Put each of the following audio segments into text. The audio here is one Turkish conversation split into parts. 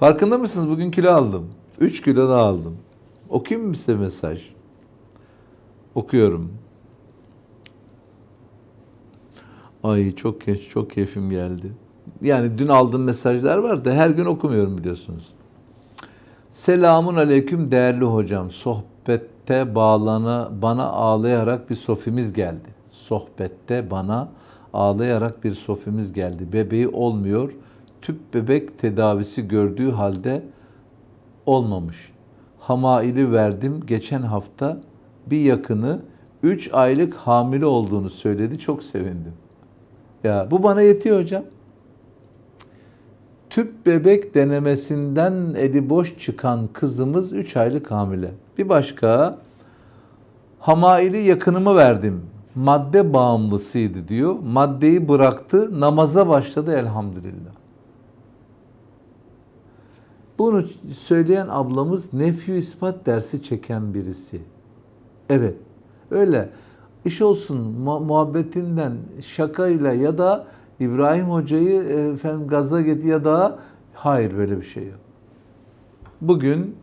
Farkında mısınız? Bugün kilo aldım. 3 kilo daha aldım. Okuyayım mı size mesaj? Okuyorum. Ay çok geç, çok keyfim geldi. Yani dün aldığım mesajlar var da her gün okumuyorum biliyorsunuz. Selamun aleyküm değerli hocam. Sohbette bağlana bana ağlayarak bir sofimiz geldi. Sohbette bana ağlayarak bir sofimiz geldi. Bebeği olmuyor. Tüp bebek tedavisi gördüğü halde olmamış. Hamaili verdim geçen hafta bir yakını 3 aylık hamile olduğunu söyledi. Çok sevindim. Ya bu bana yetiyor hocam. Tüp bebek denemesinden eli boş çıkan kızımız 3 aylık hamile. Bir başka hamaili yakınımı verdim. Madde bağımlısıydı diyor. Maddeyi bıraktı, namaza başladı elhamdülillah. Bunu söyleyen ablamız nefyu ispat dersi çeken birisi. Evet. Öyle. İş olsun mu- muhabbetinden şakayla ya da İbrahim Hoca'yı e, efendim gaza get ya da hayır böyle bir şey yok. Bugün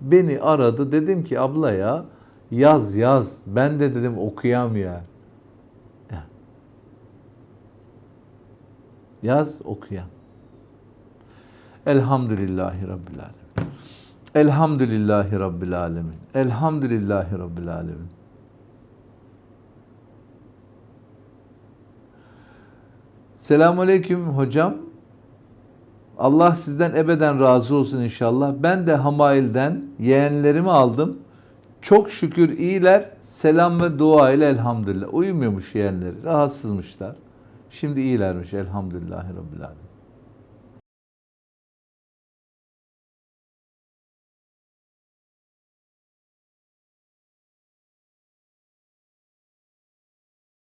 beni aradı dedim ki abla ya yaz yaz ben de dedim okuyam ya. Ya. Yaz okuyam. Elhamdülillahi Rabbil Alemin. Elhamdülillahi Rabbil Alemin. Elhamdülillahi Rabbil Alemin. Selamun Aleyküm hocam. Allah sizden ebeden razı olsun inşallah. Ben de Hamail'den yeğenlerimi aldım. Çok şükür iyiler. Selam ve dua ile elhamdülillah. Uyumuyormuş yeğenleri. Rahatsızmışlar. Şimdi iyilermiş elhamdülillahi rabbil alemin.